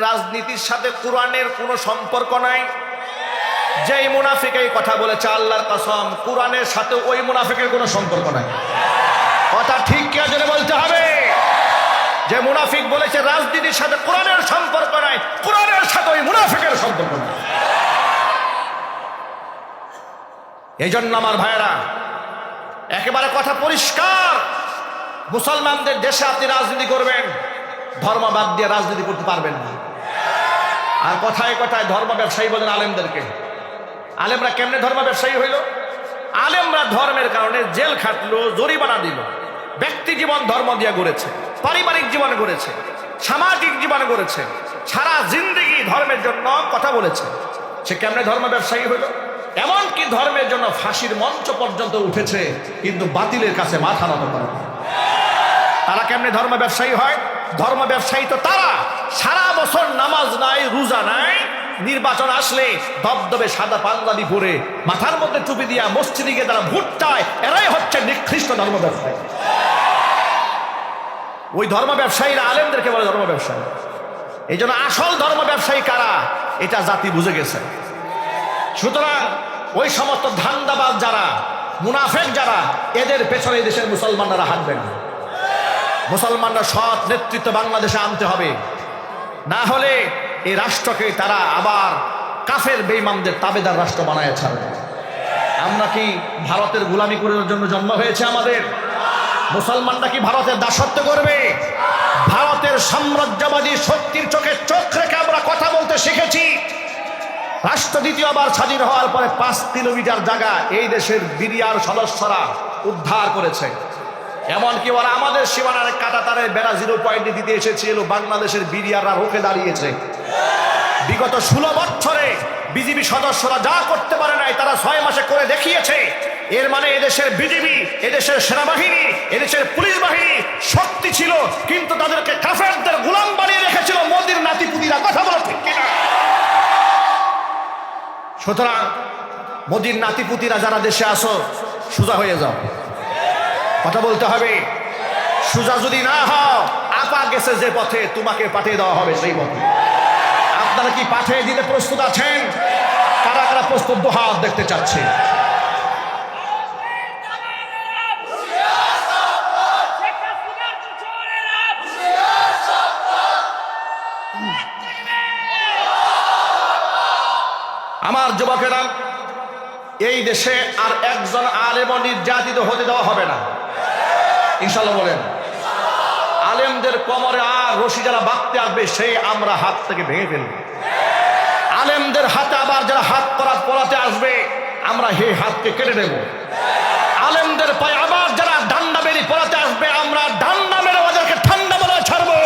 রাজনীতির সাথে কোরআনের কোনো সম্পর্ক নাই। যেই মুনাফিক এই কথা বলেছে, আল্লাহর কসম, কোরআনের সাথে ওই মুনাফিকের কোনো সম্পর্ক নাই। কথা ঠিক কে জন্য বলতে হবে? যে মুনাফিক বলেছে, রাজনীতির সাথে কোরআনের সম্পর্ক নাই, কোরআনের সাথে ওই মুনাফিকের সম্পর্ক নাই। এই জন্য আমার ভাইয়েরা, একেবারে কথা পরিষ্কার। মুসলমানদের দেশে আপনি রাজনীতি করবেন ধর্ম বাদ দিয়ে রাজনীতি করতে পারবেন না। আর কথায় কথায় ধর্ম ব্যবসায়ী বলেন আলেমদেরকে। আলেমরা কেমনে ধর্ম ব্যবসায়ী হইল? আলেমরা ধর্মের কারণে জেল খাটলো, জরিমানা দিল। ব্যক্তি জীবন ধর্ম দিয়ে গড়েছে, পারিবারিক জীবন গড়েছে, সামাজিক জীবন গড়েছে, সারা জিন্দগি ধর্মের জন্য কথা বলেছে। সে কেমনে ধর্ম ব্যবসায়ী হইল? এমনকি ধর্মের জন্য ফাঁসির মঞ্চ পর্যন্ত উঠেছে, কিন্তু বাতিলের কাছে মাথা নত করে তারা কেমনে ধর্ম ব্যবসায়ী হয়? ধর্ম ব্যবসায়ী তো তারা। সারা বছর নামাজ নাই, রোজা নাই, নির্বাচন আসলে দবদবে সাদা পাঞ্জাবি পরে মাথার মধ্যে টুপি দিয়া মসজিদে গিয়ে তারা ভোট চায়। এরাই হচ্ছে নিকৃষ্ট ধর্ম ব্যবসায়ী ওই ধর্ম ব্যবসায়ীরা আলেমদেরকে বলে ধর্ম ব্যবসায়ী এই জন্য আসল ধর্ম ব্যবসায়ী কারা? এটা জাতি বুঝে গেছে। সুতরাং ওই সমস্ত ধান্দাবাজ যারা, মুনাফেক যারা, এদের পেছনে দেশের মুসলমানরা হাঁটবে না। মুসলমানরা সৎ নেতৃত্ব বাংলাদেশে আনতে হবে। না হলে এই রাষ্ট্রকে তারা আবার কাফের বেইমানদের তাবেদার রাষ্ট্র বানায় ছাড়বে। আমরা কি ভারতের গোলামি করার জন্য জন্ম হয়েছে আমাদের? মুসলমানরা কি ভারতের দাসত্ব করবে? ভারতের সাম্রাজ্যবাদী শক্তির চোখে চোখ রেখে আমরা কথা বলতে শিখেছি। রাষ্ট্র দ্বিতীয়বার স্বাধীন হওয়ার পরে পাঁচ কিলোমিটার জায়গা এই দেশের বিরিয়ার সদস্যরা উদ্ধার করেছে। এমনকি ওরা আমাদের সীমানার কাটাতারে বেড়া জিরো পয়েন্টে দিতে এসেছিল, বাংলাদেশের বিরিয়াররা রুখে দাঁড়িয়েছে। বিগত ষোলো বছরে বিজেপি সদস্যরা যা করতে পারে নাই তারা ছয় মাসে করে দেখিয়েছে। এর মানে এদেশের বিজেপি এদেশের সেনাবাহিনী, এদেশের পুলিশ বাহিনী শক্তি ছিল, কিন্তু তাদেরকে কাফেরদের গোলাম বানিয়ে রেখেছিল মোদির নাতিপুতিরা। কথা বলো ঠিক কিনা? সুতরাং মোদির নাতিপুতিরা যারা দেশে আসো, সোজা হয়ে যাও। কথা বলতে হবে। সোজা যদি না হও, আপা গেছে যে পথে, তোমাকে পাঠিয়ে দেওয়া হবে সেই পথে। আপনারা কি পাঠিয়ে দিতে প্রস্তুত আছেন? কারা কারা প্রস্তুত হাত দেখতে চাচ্ছে? আমার যুবকেরা, এই দেশে আর একজন আলেম নির্যাতিত হতে দেওয়া হবে না। ইনশাল্লাহ বলেন। আলেমদের কোমরে আর রশি যারা বাঁধতে আসবে, সেই আমরা হাত থেকে ভেঙে ফেলব। আলেমদের হাতে আবার যারা হাত পরাত পরাতে আসবে, আমরা হে হাতকে কেটে নেব আলেমদের পায়ে আবার যারা ডান্ডা বেরি পরাতে আসবে, আমরা ডান্ডা মেরে ওদেরকে ঠান্ডা মেরে ছাড়বো।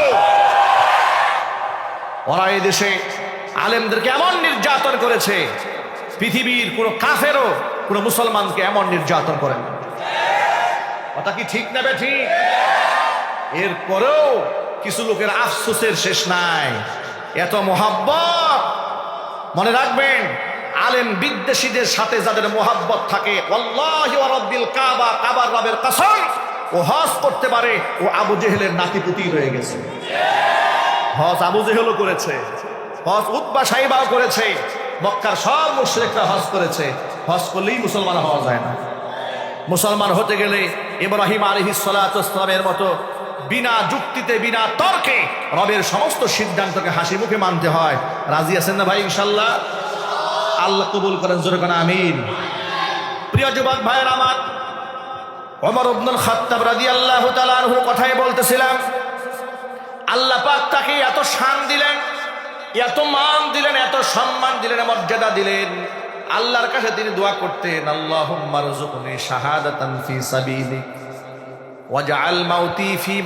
ওরা এই দেশে আলেমদেরকে এমন নির্যাতন করেছে, পৃথিবীর কোনো কাফেরও, কোনো মুসলমানকে এমন নির্যাতন করেন না। কথা কি ঠিক নেবে ঠিক এরপরেও কিছু লোকের আফসোসের শেষ নাই। এত মোহাব্বত! মনে রাখবেন, আলেম বিদ্বেষীদের সাথে যাদের মোহাব্বত থাকে কাবা, কাবার রবের কসম, ও হজ করতে পারে, ও আবু জেহেলের নাতিপুতি রয়ে গেছে। হজ আবু জেহেলও করেছে, হজ উৎবা সাইবাও করেছে, মক্কার সব মুশ্রিকরা হজ করেছে, হজ করলেই মুসলমান হওয়া যায় না। মুসলমান হতে গেলে ইব্রাহিম আলহি সালামের মতো বিনা যুক্তিতে, বিনা তর্কে রবের সমস্ত সিদ্ধান্তকে হাসি মুখে মানতে হয়। রাজি আছেন না ভাই ইনশাল্লাহ আল্লাহ কবুল করেন, জোরে কোন আমিন। প্রিয় যুবক ভাইয়ের, আমার ওমর আব্দুল খাত্তাব রাজি আল্লাহ কথাই বলতেছিলাম, আল্লাহ পাক তাকে এত শান দিলেন, এত মান দিলেন, এত সম্মান দিলেন, মর্যাদা দিলেন। আল্লাহর কাছে তিনি দোয়া করতেন ফি ফি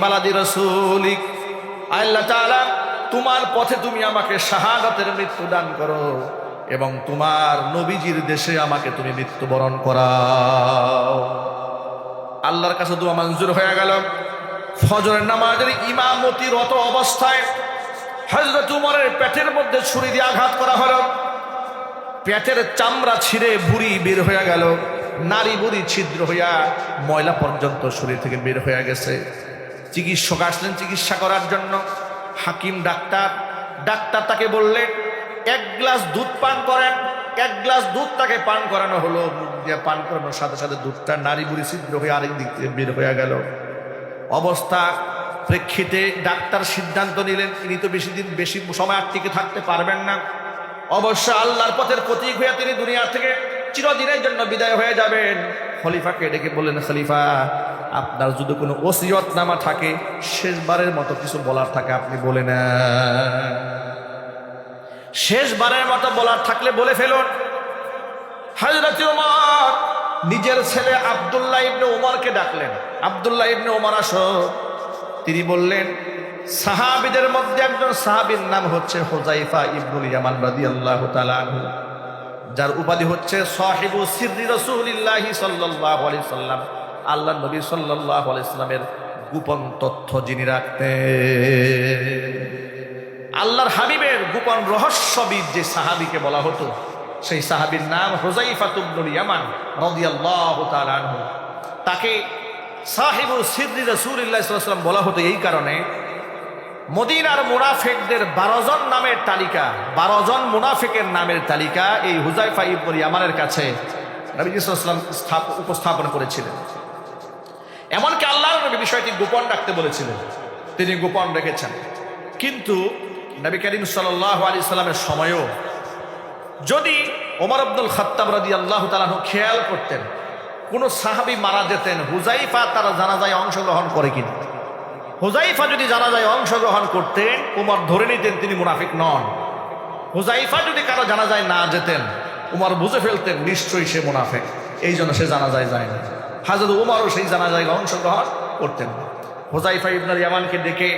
আল্লাহ তাআলা, তোমার পথে তুমি আমাকে শাহাদাতের মৃত্যু দান করো এবং তোমার নবীজির দেশে আমাকে তুমি মৃত্যুবরণ করাও। আল্লাহর কাছে দোয়া মঞ্জুর হয়ে গেল। ফজরের নামাজের ইমামতি রত অবস্থায় হজরত উমরের পেটের মধ্যে ছুরি দিয়ে আঘাত করা হলো। পেটের চামড়া ছিঁড়ে বুড়ি বের হয়ে গেল। নারী বুড়ি ছিদ্র হইয়া ময়লা পর্যন্ত শরীর থেকে বের হয়ে গেছে। চিকিৎসক আসলেন চিকিৎসা করার জন্য। হাকিম, ডাক্তার ডাক্তার তাকে বললেন এক গ্লাস দুধ পান করেন, এক গ্লাস দুধ তাকে পান করানো হলো। পান করানোর সাথে সাথে দুধটা নারী বুড়ি ছিদ্র হয়ে আরেক দিক থেকে বের হয়ে গেল। অবস্থা প্রেক্ষিতে ডাক্তার সিদ্ধান্ত নিলেন তিনি তো বেশি দিন বেশি সময় আর থাকতে পারবেন না। অবশ্য আল্লাহর পথের প্রতীক হয়ে তিনি দুনিয়া থেকে চিরদিনের জন্য বিদায় হয়ে যাবেন। খলিফাকে ডেকে বললেন, খলিফা, আপনার যদি কোনো ওসিয়ত নামা থাকে, শেষবারের মতো কিছু বলার থাকে আপনি বলে না শেষবারের মতো বলার থাকলে বলে ফেলুন। হজরত উমর, নিজের ছেলে আবদুল্লাহ ইবনে উমরকে ডাকলেন। আবদুল্লাহ ইবনে উমর আসো তিনি বললেন সাহাবিদের মধ্যে একজন সাহাবীর নাম হচ্ছে হোজাইফা ইবনুল ইয়ামান রাদিয়াল্লাহু তাআলা আনহু, যার উপাধি হচ্ছে সাহিবু সিররি রাসূলিল্লাহি সাল্লাল্লাহু আলাইহি সাল্লাম। আল্লাহ নবী সাল্লাল্লাহু আলাইহি সাল্লামের গোপন তথ্য যিনি রাখতেন। আল্লাহর হাবিবের গোপন রহস্যবিদ যে সাহাবিকে বলা হতো, সেই সাহাবীর নাম হোজাইফাতুবনুল ইয়ামান রাদিয়াল্লাহু তাআলা আনহু। তাকে সাহিবুল সিদ্দি আলাইহি ওয়াসাল্লাম বলা হতো এই কারণে মদিনার মুনাফিকদের বারো জন নামের তালিকা বারো জন মুনাফেকের নামের তালিকা এই হুজাইফা ইবনুল ইয়ামানের কাছে নবী ওয়াসাল্লাম উপস্থাপন করেছিলেন। এমনকি আল্লাহর নবী বিষয়টি গোপন রাখতে বলেছিলেন। তিনি গোপন রেখেছেন। কিন্তু নবী করিম সাল্লাহ আলি সাল্লামের সময়ও যদি ওমর আব্দুল খত্তাব রাদি আল্লাহ তালাহ খেয়াল করতেন, কোনো সাহাবি মারা যেতেন, হুজাইফা তারা জানাজায় অংশগ্রহণ করে কিনা। হুজাইফা যদি জানাজায় অংশগ্রহণ করতেন, উমর ধরে নিতেন, তিনি মুনাফিক নন। হুজাইফা যদি কারও জানাজায় না যেতেন, উমর বুঝে ফেলতেন, নিশ্চয়ই সে মুনাফেক। এই জন্য সে জানাজায় যায় না। হাজর উমরও সেই জানাজায় অংশগ্রহণ করতেন না। হুজাইফা ইবনুল ইয়ামানকে ডেকে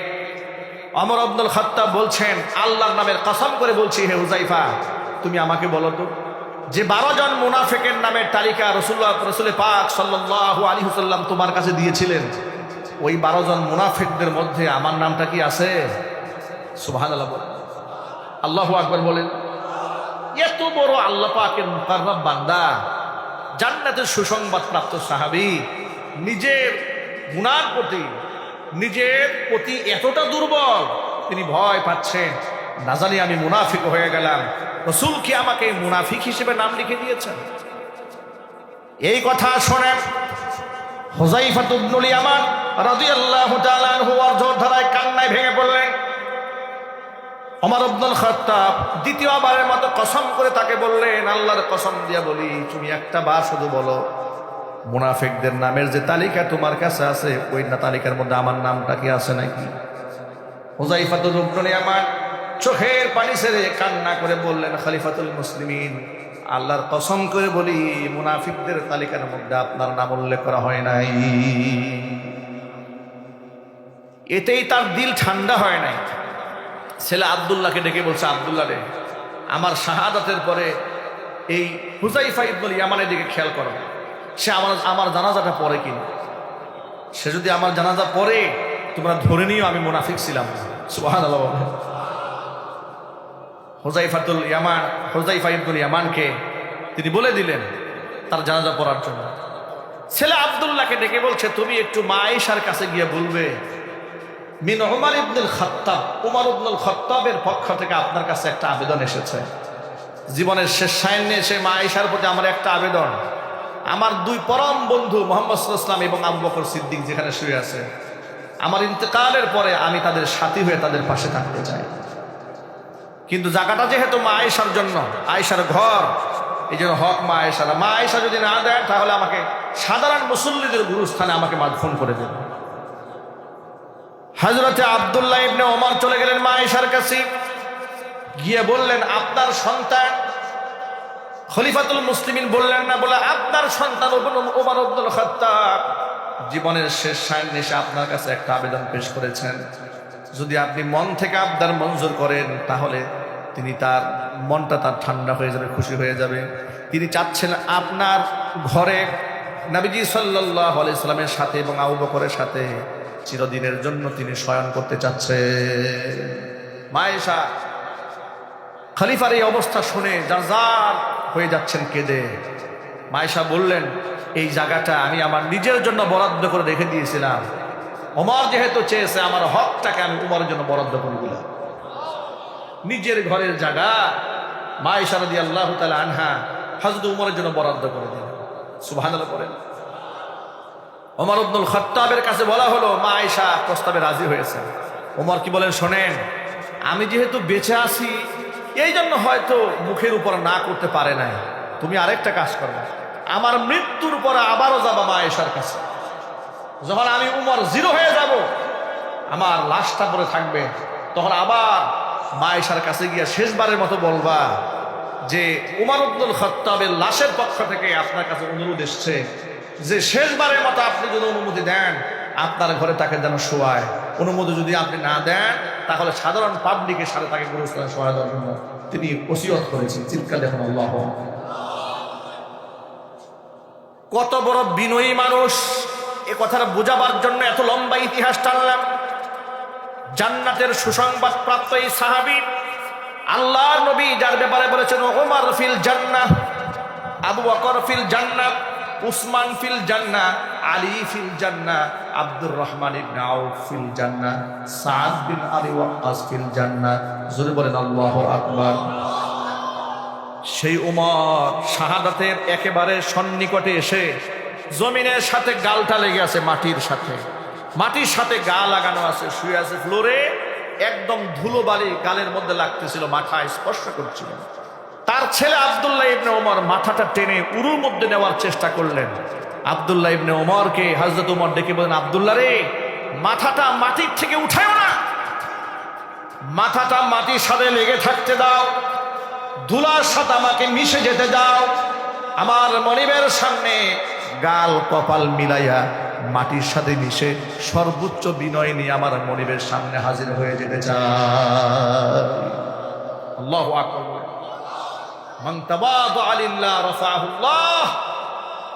অমর আব্দুল খত্তাব বলছেন, আল্লাহর নামের কসম করে বলছি হে হুজাইফা তুমি আমাকে বলো তো, যে বারো জন মুনাফেকের নামের তালিকা রসুল্লাহ, রসুল পাক সাল্লাহ আলী হুসাল্লাম তোমার কাছে দিয়েছিলেন ওই বারো জন মুনাফিকদের মধ্যে আমার নামটা কি আছে? সুবাহান আল্লাহ আল্লাহ আকবর বলেন, এত বড় আল্লাহ পাকের মুকাররব বান্দা, জান্নাতের সুসংবাদ প্রাপ্ত সাহাবি নিজের গুনার প্রতি, নিজের প্রতি এতটা দুর্বল, তিনি ভয় পাচ্ছেন। না জানি আমি মুনাফিক হয়ে গেলাম। রসুল কি আমাকে মুনাফিক হিসেবে নাম লিখে দিয়েছেন? এই কথা শোনেন হোজাইফাত ইবনুল ইয়ামান রাদিয়াল্লাহু তাআলা আনহু অর্ধধারায় কান্নায় ভেঙে পড়লেন। ওমর আব্দুল খাত্তাব দ্বিতীয়বারের মতো কসম করে তাকে বললেন, আল্লাহর কসম দিয়া বলি, তুমি একটা বার শুধু বলো, মুনাফিকদের নামের যে তালিকা তোমার কাছে আছে, ওই না তালিকার মধ্যে আমার নামটা কি আছে নাকি? হুজাইফাতুল রুকনি আমার চোখের পানি ছেড়ে কান্না করে বললেন, খলিফাতুল মুসলিমিন, আল্লাহর কসম করে বলি, মুনাফিকদের তালিকার মধ্যে আপনার নাম উল্লেখ করা হয় নাই। এতেই তার দিল ঠান্ডা হয় নাই। ছেলে আবদুল্লাহকে ডেকে বলছে, আবদুল্লাহ রে, আমার শাহাদাতের পরে এই হুজাইফা ইবনুল ইয়ামানের দিকে খেয়াল করো। সে আমার আমার জানাজাটা পরে কিনা। সে যদি আমার জানাজা পরে, তোমরা ধরে নিও আমি মুনাফিক ছিলাম। সুবাহান হোজাইফাতুল ইয়ামান, হোজাইফা ইবনুল ইয়ামানকে তিনি বলে দিলেন তার জানাজা পড়ার জন্য। ছেলে আবদুল্লাহকে ডেকে বলছে, তুমি একটু মা কাছে গিয়ে বলবে মিন ওমর ইবনুল খত্তাব। উমর ইবনুল খত্তাবের পক্ষ থেকে আপনার কাছে একটা আবেদন এসেছে। জীবনের শেষ সাইনে এসে মা আয়েশার প্রতি আমার একটা আবেদন। আমার দুই পরম বন্ধু মোহাম্মদ ইসলাম এবং আবু বকর সিদ্দিক যেখানে শুয়ে আছে, আমার ইন্তেকালের পরে আমি তাদের সাথী হয়ে তাদের পাশে থাকতে চাই। কিন্তু জায়গাটা যেহেতু মা আয়েশার জন্য, আয়েশার ঘর এই জন্য হক মা আয়েশার মা আয়েশা যদি না দেন তাহলে আমাকে সাধারণ মুসল্লিদের গুরুস্থানে আমাকে মাধ্যম করে দেবে। হজরতে আবদুল্লাহ ইবনে ওমর চলে গেলেন মা আয়েশার কাছে। গিয়ে বললেন, আপনার সন্তান খলিফাতুল মুসলিমিন বললেন, না, বলে আপনার সন্তান ওমর আব্দুল খত্তাব জীবনের শেষ এসে আপনার কাছে একটা আবেদন পেশ করেছেন। যদি আপনি মন থেকে আবদার মঞ্জুর করেন, তাহলে তিনি তার মনটা তার ঠান্ডা হয়ে যাবে, খুশি হয়ে যাবে। তিনি চাচ্ছেন আপনার ঘরে নাবিজি সাল্লাহ আলাইসালামের সাথে এবং আবু বকরের সাথে চিরদিনের জন্য তিনি শয়ন করতে চাচ্ছে। মায়েশা, খালিফার এই অবস্থা শুনে যার হয়ে যাচ্ছেন কেঁদে। মায়েশা বললেন, এই জায়গাটা আমি আমার নিজের জন্য বরাদ্দ করে রেখে দিয়েছিলাম। ওমর যেহেতু চেয়েছে, আমার হকটাকে আমি উমরের জন্য বরাদ্দ করে দিলাম। নিজের ঘরের জায়গা মা ইশারদি আল্লাহ তালা আনহা হজরত উমরের জন্য বরাদ্দ করে দিলেন সুবাহ করেন ওমর আব্দুল খত্তাবের কাছে বলা হলো, মা আয়সা প্রস্তাবে রাজি হয়েছে। ওমর কি বলেন, শোনেন, আমি যেহেতু বেঁচে আছি এই জন্য হয়তো মুখের উপর না করতে পারে নাই। তুমি আরেকটা কাজ করবে আমার মৃত্যুর পরে আবারও যাবা মা আয়েশার কাছে। যখন আমি উমর জিরো হয়ে যাব, আমার লাশটা পরে থাকবে, তখন আবার মা আয়েশার কাছে গিয়ে শেষবারের মতো বলবা যে, উমর আব্দুল খত্তাবের লাশের পক্ষ থেকে আপনার কাছে অনুরোধ এসছে যে শেষবারের মতো আপনি যদি অনুমতি দেন, আপনার ঘরে তাকে যেন শোয়ায়। অনুমতি যদি আপনি না দেন, তাহলে সাধারণ পাবলিকের সাথে তাকে গুরুস্থানে শোয়া দেওয়ার জন্য তিনি ওসিয়ত করেছেন। চিৎকার দেখুন, আল্লাহ কত বড় বিনয়ী মানুষ। এ কথাটা বোঝাবার জন্য এত লম্বা ইতিহাস টানলাম। জান্নাতের সুসংবাদ প্রাপ্ত এই সাহাবি, আল্লাহর নবী যার ব্যাপারে বলেছেন, ওমর ফিল জান্নাত আবু বকর ফিল জান্নাহ। উসমান ফিল জান্না আলী ফিল জান্না আব্দুর রহমান আউফ ফিল জান্নাহ, সাদ বিন আলী ওয়াক্কাস ফিল জান্নাহ। জোরে বলেন আকবার। সেই উমর শাহাদাতের একেবারে সন্নিকটে এসে জমিনের সাথে গালটা লেগে আছে মাটির সাথে। মাটির সাথে গা লাগানো আছে, শুয়ে আছে, ফ্লোরে একদম ধুলো বালি গালের মধ্যে লাগতেছিল, মাথায় স্পর্শ করছিল। তার ছেলে আবদুল্লাহ ইবনে ওমর মাথাটা টেনে উরুর মধ্যে নেওয়ার চেষ্টা করলেন। আবদুল্লাহ ইবনে ওমরকে হজরত উমর ডেকে বলেন আবদুল্লাহ রে, মাথাটা মাটির থেকে উঠায়ও না। মাথাটা মাটির সাথে লেগে থাকতে দাও। ধুলার সাথে আমাকে মিশে যেতে দাও। আমার মনিবের সামনে গাল কপাল মিলাইয়া মাটির সাথে মিশে সর্বোচ্চ বিনয় নিয়ে আমার মনিবের সামনে হাজির হয়ে যেতে চাই। আল্লাহ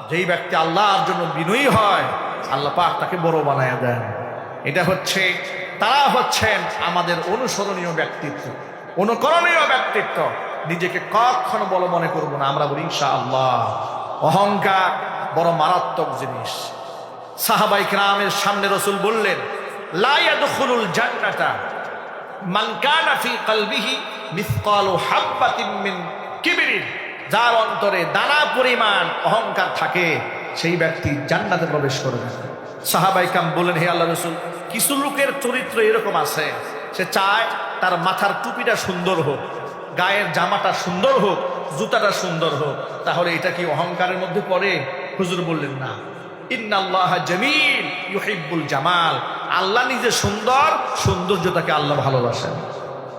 যেই ব্যক্তি আল্লাহর জন্য বিনয়ী হয়, আল্লাহ পাক তাকে বড় বানায় দেন। এটা হচ্ছে, তারা হচ্ছেন আমাদের অনুসরণীয় ব্যক্তিত্ব, অনুকরণীয় ব্যক্তিত্ব। নিজেকে কখনো বড় মনে করব না, আমরা বলি ইনশা আল্লাহ অহংকার বড় মারাত্মক জিনিস। সাহাবাই গ্রামের সামনে রসুল বললেন লাইয়াদুল জান্নাতা মান কানা ফি কলবিহি মিসকালু হাব্বাতিন মিন কিবরিন যার অন্তরে দানা পরিমাণ অহংকার থাকে, সেই ব্যক্তি জান্নাতে প্রবেশ করবে সাহাবাই কাম বলেন হে আল্লাহ রসুল, কিছু লোকের চরিত্র এরকম আছে, সে চায় তার মাথার টুপিটা সুন্দর হোক, গায়ের জামাটা সুন্দর হোক, জুতাটা সুন্দর হোক, তাহলে এটা কি অহংকারের মধ্যে পড়ে? হুজুর বললেন, না। ইন্নাল্লাহ জামিল ইউহিব্বুল জামাল। আল্লাহ নিজে সুন্দর সৌন্দর্যতাকে আল্লাহ ভালোবাসেন।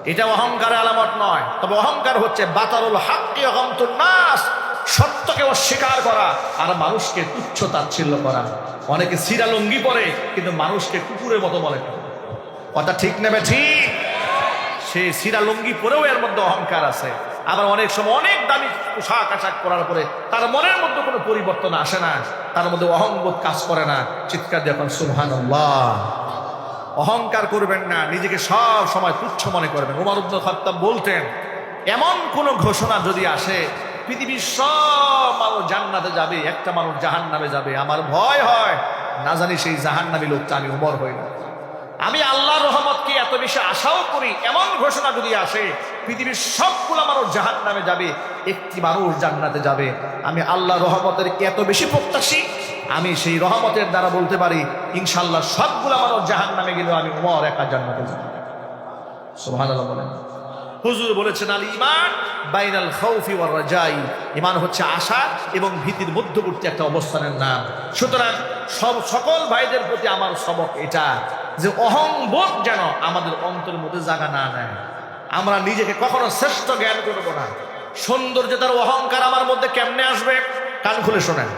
এটা অহংকারের আলামত নয়। তবে অহংকার হচ্ছে বাতারুল হাক্কি নাস। সত্যকে অস্বীকার করা আর মানুষকে তুচ্ছ তাচ্ছিল্য করা। অনেকে সিরা লুঙ্গি পরে, কিন্তু মানুষকে কুকুরের মতো করে কথা ঠিক নেবে ঠিক? সে সিরা লুঙ্গি পরেও এর মধ্যে অহংকার আছে। আবার অনেক সময় অনেক দামি পোশাক আশাক করার পরে তার মনের মধ্যে কোনো পরিবর্তন আসে না। তার মধ্যে অহংবোধ কাজ করে না। চিৎকার যখন সুবহান অহংকার করবেন না, নিজেকে সব সময় তুচ্ছ মনে করবেন। উমর উদ্দ খত্তাব বলতেন, এমন কোন ঘোষণা যদি আসে, পৃথিবীর সব মানুষ জান্নাতে যাবে, একটা মানুষ জাহান নামে যাবে। আমার ভয় হয়, না জানি সেই জাহান নামী লোকটা আমি উমর হই না আমি আল্লাহ রহমতকে এত বেশি আশাও করি, এমন ঘোষণা যদি আসে, পৃথিবীর সবগুলো মানুষ জাহান নামে যাবে, একটি মানুষ জান্নাতে যাবে। আমি আল্লাহ রহমতের এত বেশি প্রত্যাশী আমি সেই রহমতের দ্বারা বলতে পারি, ইনশাল্লাহ সবগুলো মানুষ জাহান নামে গেলেও আমি উমর একা জান্নাতে যাব। সোহান বলেন। হুজুর বলেছেন, আল ইমান বাইনাল খৌফি ওয়ার রাজাই। ইমান হচ্ছে আশা এবং ভীতির মধ্যবর্তী একটা অবস্থানের নাম। সুতরাং সব সকল ভাইদের প্রতি আমার সবক এটা, যে অহংবোধ যেন আমাদের অন্তরের মধ্যে জায়গা না নেয়। আমরা নিজেকে কখনো শ্রেষ্ঠ জ্ঞান করব না। সৌন্দর্যতার অহংকার আমার মধ্যে কেমনে আসবে? কান খুলে শোনেন।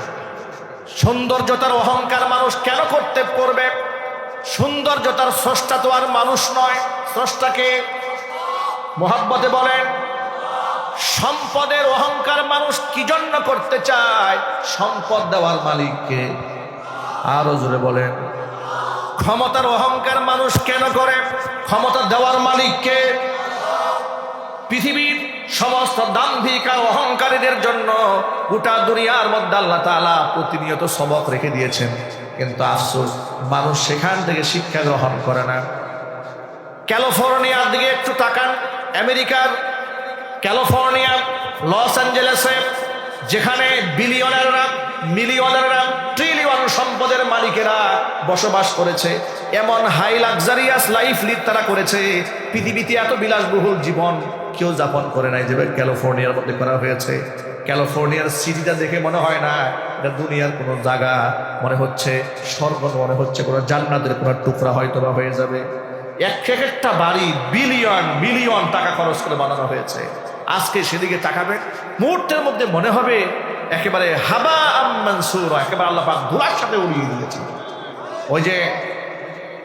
সৌন্দর্যতার অহংকার মানুষ কেন করতে পড়বে সৌন্দর্যতার স্রষ্টা তো আর মানুষ নয়। স্রষ্টাকে মোহাব্বতে বলেন, সম্পদের অহংকার মানুষ কি জন্য করতে চায়? সম্পদ দেওয়ার মালিককে আরও জোরে বলেন, ক্ষমতার অহংকার মানুষ কেন করে? ক্ষমতা দেওয়ার মালিককে পৃথিবীর সমস্ত দাম্ভিক অহংকারীদের জন্য গোটা দুনিয়ার মধ্যে আল্লাহ তালা প্রতিনিয়ত সবক রেখে দিয়েছেন। কিন্তু আফসোস, মানুষ সেখান থেকে শিক্ষা গ্রহণ করে না। ক্যালিফোর্নিয়ার দিকে একটু তাকান, আমেরিকার ক্যালিফোর্নিয়া, লস অ্যাঞ্জেলেসে, যেখানে বিলিয়নাররা, মিলিয়নাররা ট্রিলিয়ন সম্পদের মালিকেরা বসবাস করেছে। এমন হাই লাক্সারিয়াস লাইফ লিড তারা করেছে। পৃথিবীতে এত বিলাসবহুল জীবন কেউ যাপন করে নাই যেভাবে ক্যালিফোর্নিয়ার মধ্যে করা হয়েছে। ক্যালিফোর্নিয়ার সিটিটা দেখে মনে হয় না, এটা দুনিয়ার কোনো জায়গা। মনে হচ্ছে স্বর্গ, মনে হচ্ছে কোনো জান্নাতের কোনো টুকরা হয়তো বা হয়ে যাবে। এক এক একটা বাড়ি বিলিয়ন, মিলিয়ন টাকা খরচ করে বানানো হয়েছে। আজকে সেদিকে তাকাবে মুহূর্তের মধ্যে মনে হবে একেবারে হাবা আম্মানসুর একেবারে আল্লাহ ধুলার সাথে উড়িয়ে দিয়েছে ওই যে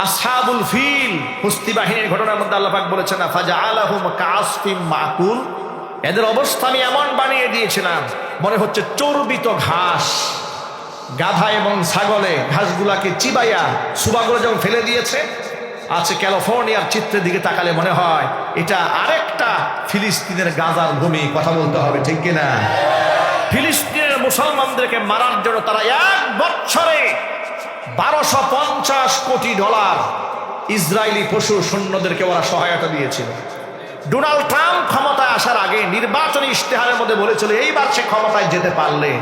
আসহাবুল ফিল হুস্তি বাহিনীর ঘটনার মধ্যে আল্লাহাক বলেছেন ফাজা আলাহুম কাসফিম মাকুল। এদের অবস্থা আমি এমন বানিয়ে দিয়েছিলাম, মনে হচ্ছে চর্বিত ঘাস, গাধা এবং ছাগলে ঘাসগুলাকে চিবাইয়া সুবাগুলো যখন ফেলে দিয়েছে, আছে ক্যালিফোর্নিয়ার চিত্রের দিকে তাকালে মনে হয় এটা আরেকটা ফিলিস্তিনের গাজার ভূমি, কথা বলতে হবে, ঠিক কিনা? ফিলিস্তিনের মুসলমানদেরকে মারার জন্য তারা এক বছরে বারোশো পঞ্চাশ কোটি ডলার ইসরায়েলি পশু সৈন্যদেরকে ওরা সহায়তা দিয়েছিল। ডোনাল্ড ট্রাম্প ক্ষমতায় আসার আগে নির্বাচনী ইশতেহারের মধ্যে বলেছিল, এইবার সে ক্ষমতায় যেতে পারলে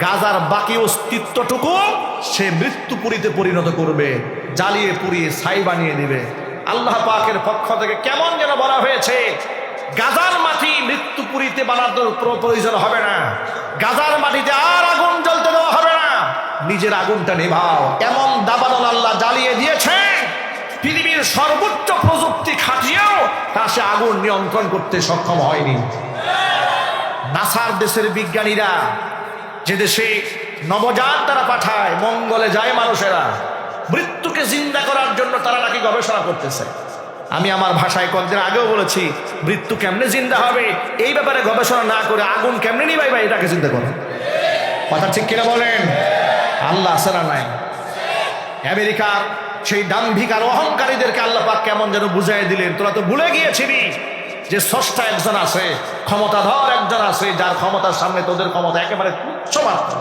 গাজার বাকি অস্তিত্বটুকু সে মৃত্যুপুরীতে পরিণত করবে, জ্বালিয়ে পুড়িয়ে ছাই বানিয়ে দিবে। আল্লাহ পাকের পক্ষ থেকে কেমন যেন বলা হয়েছে, গাজার মাটি মৃত্যুপুরীতে বানানোর প্র- প্রয়োজন হবে না। গাজার মাটিতে আর আগুন জ্বলতে নিজের আগুনটা নেভাও। এমন দাবানল আল্লাহ জ্বালিয়ে দিয়েছে, পৃথিবীর সর্বোচ্চ প্রযুক্তি খাটিয়েও তা সে আগুন নিয়ন্ত্রণ করতে সক্ষম হয়নি। নাসার দেশের বিজ্ঞানীরা যে দেশে নবযান তারা পাঠায়, মঙ্গলে যায় মানুষেরা, মৃত্যুকে জিন্দা করার জন্য তারা নাকি গবেষণা করতেছে। আমি আমার ভাষায় কয়েকদিন আগেও বলেছি, মৃত্যু কেমনে জিন্দা হবে, এই ব্যাপারে গবেষণা না করে আগুন কেমনে নিবাই ভাই এটাকে চিন্তা করো। কথা ঠিক কিনা বলেন? আল্লাহ আসেনা নাই? আমেরিকার সেই দাম্ভিক আর অহংকারীদেরকে আল্লাহ পাক কেমন যেন বুঝাই দিলেন। তোরা তো ভুলে গিয়েছিলি যে স্রষ্টা একজন আছে, ক্ষমতাধর একজন আছে, যার ক্ষমতার সামনে তোদের ক্ষমতা একেবারে তুচ্ছ মাত্র।